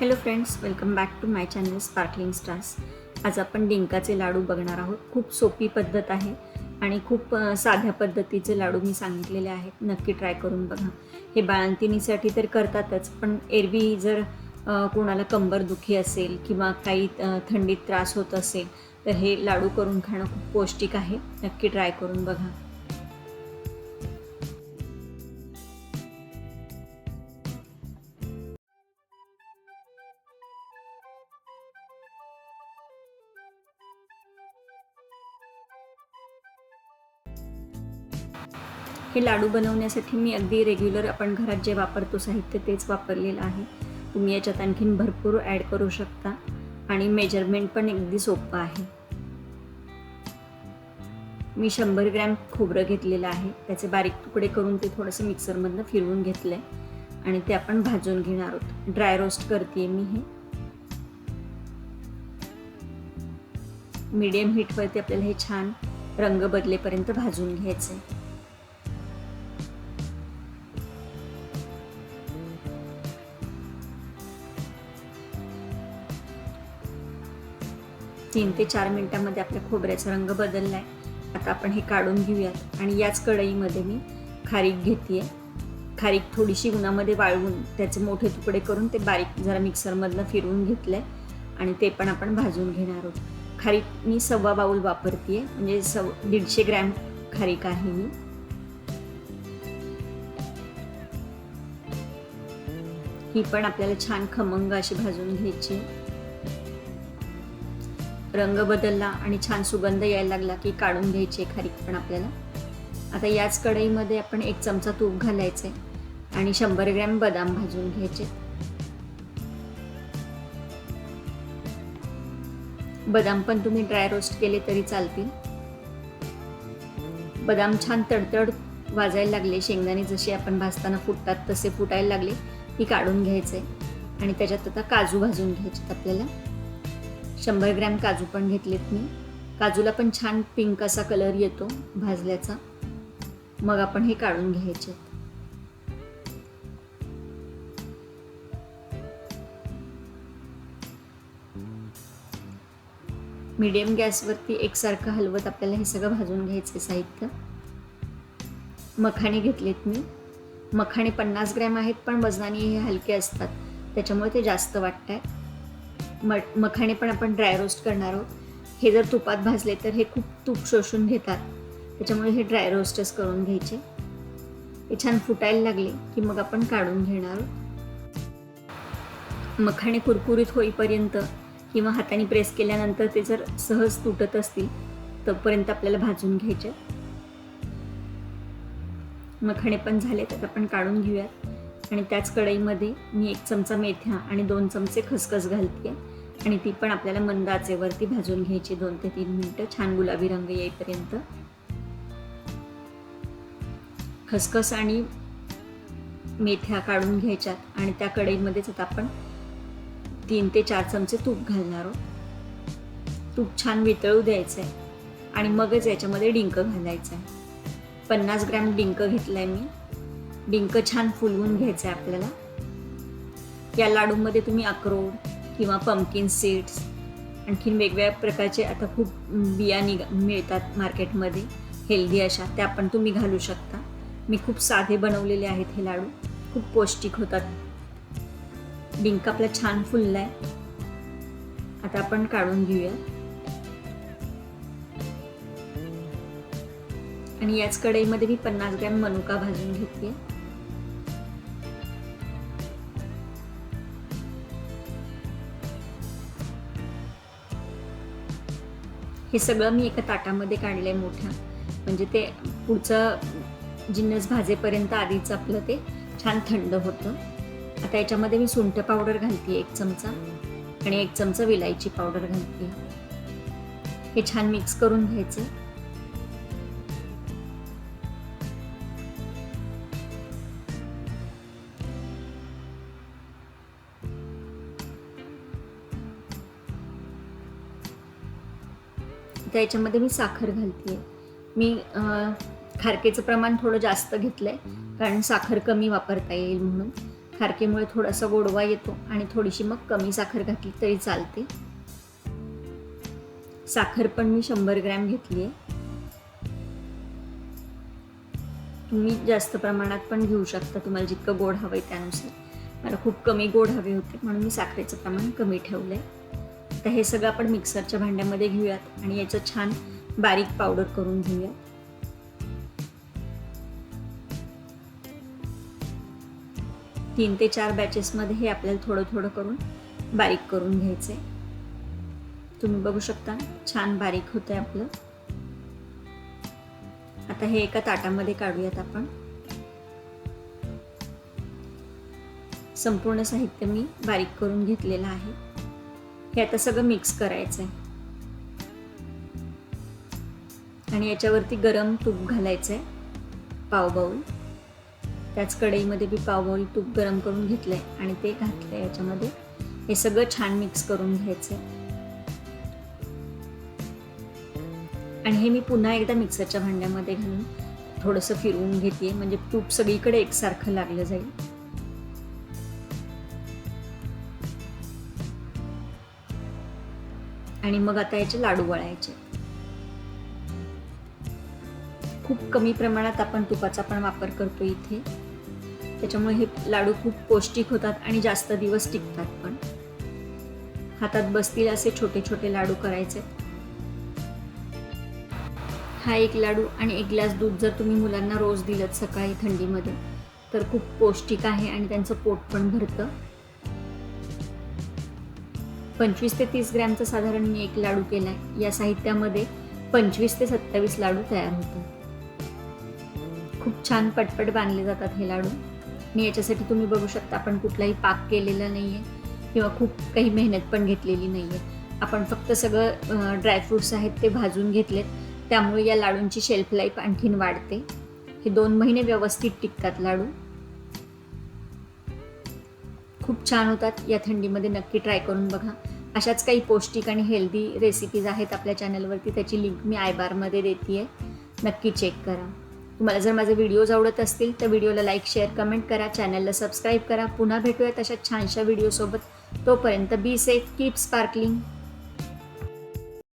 Hello friends welcome back to my channel sparkling stars आज आपण डिंकाचे लाडू बघणार आहोत. खूप सोपी पद्धत आहे आणि खूप साध्या पद्धतीचे लाडू मी सांगितलेले आहेत. नक्की ट्राय करून बघा. हे बाळंतिणीसाठी तर करतातच पण एरवी जर कोणाला कंबरदुखी असेल किंवा काही थंडीत त्रास होत असेल तर हे लाडू करून खाणं खूप पौष्टिक आहे. नक्की ट्राय करून बघा. हे लाडू बनवण्यासाठी मी अगदी रेग्युलर आपण घरात जे वापरतो साहित्य तेच वापरलेलं आहे. तुम्ही याच्यात आणखीन भरपूर ॲड करू शकता. आणि मेजरमेंट पण अगदी सोपं आहे. मी शंभर ग्रॅम खोबरं घेतलेलं आहे. त्याचे बारीक तुकडे करून ते थोडंसं मिक्सरमधनं फिरवून घेतलं आहे आणि ते आपण भाजून घेणार आहोत. ड्राय रोस्ट करते मी हे. मीडियम हीटवरती आपल्याला हे छान रंग बदलेपर्यंत भाजून घ्यायचं आहे तीन ते चार मिनटामध्ये आपल्या खोबऱ्याचा रंग बदलला आहे आता आपण हे काढून घेऊयात. आणि याच कढईमध्ये मी खारीक घेते खारीक थोडीशी उन्हामध्ये वाळवून त्याचे मोठे तुकडे करून ते बारीक जरा मिक्सरमधनं फिरवून घेतलं आहे आणि ते पण आपण भाजून घेणार आहोत. खारीक मी सव्वा बाऊल वापरते म्हणजे सव दीडशे ग्रॅम खारीक आहे मी ही पण आपल्याला छान खमंग अशी भाजून घ्यायची. आहे. रंग बदलला आणि छान सुगंध यायला लागला की काढून घ्यायची खारीक पण आपल्याला. आता याच कढईमध्ये आपण एक चमचा तूप घालायचे आणि शंभर ग्रॅम बदाम भाजून घ्यायचे. बदाम पण तुम्ही ड्राय रोस्ट केले तरी चालतील. बदाम छान तडतड वाजायला लागले. शेंगदाणे जसे आपण भाजताना फुटतात तसे फुटायला लागले ती काढून घ्यायचे. आणि त्याच्यात आता काजू भाजून घ्यायचे आपल्याला. शंभर ग्रॅम काजू पण घेतलेत मी. काजूला पण छान पिंक असा कलर येतो भाजल्याचा. मग आपण हे काढून घ्यायचे मीडियम गॅसवरती एकसारखं हलवत आपल्याला हे सगळं भाजून घ्यायचे साहित्य. मखाणे घेतलेत मी. मखाणे पन्नास ग्रॅम आहेत पण वजनाने हे हलके असतात. त्याच्यामुळे ते जास्त वाटत आहे म मखाणे पण आपण ड्राय रोस्ट करणार आहोत. हे जर तुपात भाजले तर हे खूप तूप शोषून घेतात. त्याच्यामुळे हे ड्राय रोस्टच करून घ्यायचे. हे छान फुटायला लागले की मग आपण काढून घेणार आहोत. मखाणे कुरकुरीत होईपर्यंत किंवा हाताने प्रेस केल्यानंतर ते जर सहज तुटत असतील तोपर्यंत आपल्याला भाजून घ्यायचे. मखाणे पण झाले तर आपण काढून घेऊयात. आणि त्याच कढईमध्ये मी एक चमचा मेथ्या आणि दोन चमचे खसखस घालते आणि ती पण आपल्याला मंद आचेवरती भाजून घ्यायची दोन ते तीन मिनटं. छान गुलाबी रंग येईपर्यंत. खसखस आणि मेथ्या काढून घ्यायच्यात. आणि त्या कढईमध्येच आता आपण तीन ते चार चमचे तूप घालणार आहोत. तूप छान वितळू द्यायचं आहे आणि मगच याच्यामध्ये डिंक घालायचं आहे पन्नास ग्रॅम डिंक घेतलाय मी. डिंक छान फुलवून घ्यायचं आहे आपल्याला. या लाडूमध्ये तुम्ही अक्रोड किंवा पम्पकिन सीड्स आणखीन वेगवेगळ्या प्रकारचे आता खूप बिया निघा मिळतात मार्केटमध्ये हेल्दी अशा त्या पण तुम्ही घालू शकता. मी खूप साधे बनवलेले आहेत हे लाडू. खूप पौष्टिक होतात. डिंक आपला छान फुलला आहे आता आपण काढून घेऊया. आणि याच कढईमध्ये मी पन्नास ग्रॅम मनुका भाजून घेतली हे सगळं मी एका ताटामध्ये काढलंय मोठ्या म्हणजे ते पुढचं जिन्नस भाजेपर्यंत आधीच आपलं ते छान थंड होतं. आता याच्यामध्ये मी सुंठ पावडर घालते एक चमचा आणि एक चमचा विलायची पावडर घालते हे छान मिक्स करून घ्यायचं. आता याच्यामध्ये मी साखर घालते मी खारकेचं प्रमाण थोडं जास्त घेतलं आहे कारण साखर कमी वापरता येईल म्हणून. खारकेमुळे थोडासा गोडवा येतो आणि थोडीशी मग कमी साखर घातली तरी चालते. साखर पण मी शंभर ग्रॅम घेतली आहे तुम्ही जास्त प्रमाणात पण घेऊ शकता तुम्हाला जितकं गोड हवं आहे त्यानुसार. मला खूप कमी गोड हवे होते म्हणून मी साखरेचं प्रमाण कमी ठेवलं आहे तर हे सगळं आपण मिक्सरच्या भांड्यामध्ये घेऊयात आणि याचं छान बारीक पावडर करून घेऊयात तीन ते चार बॅचेसमध्ये हे आपल्याला थोडं थोडं करून बारीक करून घ्यायचे तुम्ही बघू शकता छान बारीक होतंय आपलं. आता हे एका ताटामध्ये काढूयात आपण. संपूर्ण साहित्य मी बारीक करून घेतलेलं आहे. हे आता सगळं मिक्स करायचं आहे आणि याच्यावरती गरम तूप घालायचं आहे पावबाऊल त्याच कढईमध्ये मी पाव बाऊल तूप गरम करून घेतलं आहे आणि ते घातलं आहे याच्यामध्ये. हे सगळं छान मिक्स करून घ्यायचंय. आणि हे मी पुन्हा एकदा मिक्सरच्या भांड्यामध्ये घालून थोडंसं फिरवून घेते म्हणजे तूप सगळीकडे एकसारखं लागलं जाईल. आणि मग आता याचे लाडू वळायचे. खूप कमी प्रमाणात आपण तुपाचा पण वापर करतो इथे. त्याच्यामुळे हे लाडू खूप पौष्टिक होतात आणि जास्त दिवस टिकतात पण. हातात बसतील असे छोटे छोटे लाडू करायचे. हा एक लाडू आणि एक ग्लास दूध जर तुम्ही मुलांना रोज दिलं सकाळी थंडीमध्ये तर खूप पौष्टिक आहे आणि त्यांचं पोट पण भरतं. पंचवीस ते तीस ग्रॅमचा साधारण मी एक लाडू केलाय. या साहित्यामध्ये पंचवीस ते सत्तावीस लाडू तयार होतात. खूप छान पटपट बांधले जातात हे लाडू. मी याच्यासाठी तुम्ही बघू शकता आपण कुठलाही पाक केलेला नाही आहे किंवा खूप काही मेहनत पण घेतलेली नाही आहे आपण फक्त सगळं ड्रायफ्रूट्स आहेत ते भाजून घेतलेत. त्यामुळे या लाडूंची शेल्फ लाईफ आणखीन वाढते. हे दोन महिने व्यवस्थित टिकतात लाडू. खूप छान होतात. या थंडीमध्ये नक्की ट्राय करून बघा. अशाच काही पौष्टिक आणि हेल्दी रेसिपीज आहेत आपल्या चॅनलवरती त्याची लिंक मी आय बारमध्ये देते आहे नक्की चेक करा. तुम्हाला जर माझे व्हिडिओज आवडत असतील तर व्हिडिओला लाईक शेअर कमेंट करा. चॅनलला सबस्क्राईब करा. पुन्हा भेटूयात अशा छानशा व्हिडिओसोबत तोपर्यंत बी सेफ कीप स्पार्कलिंग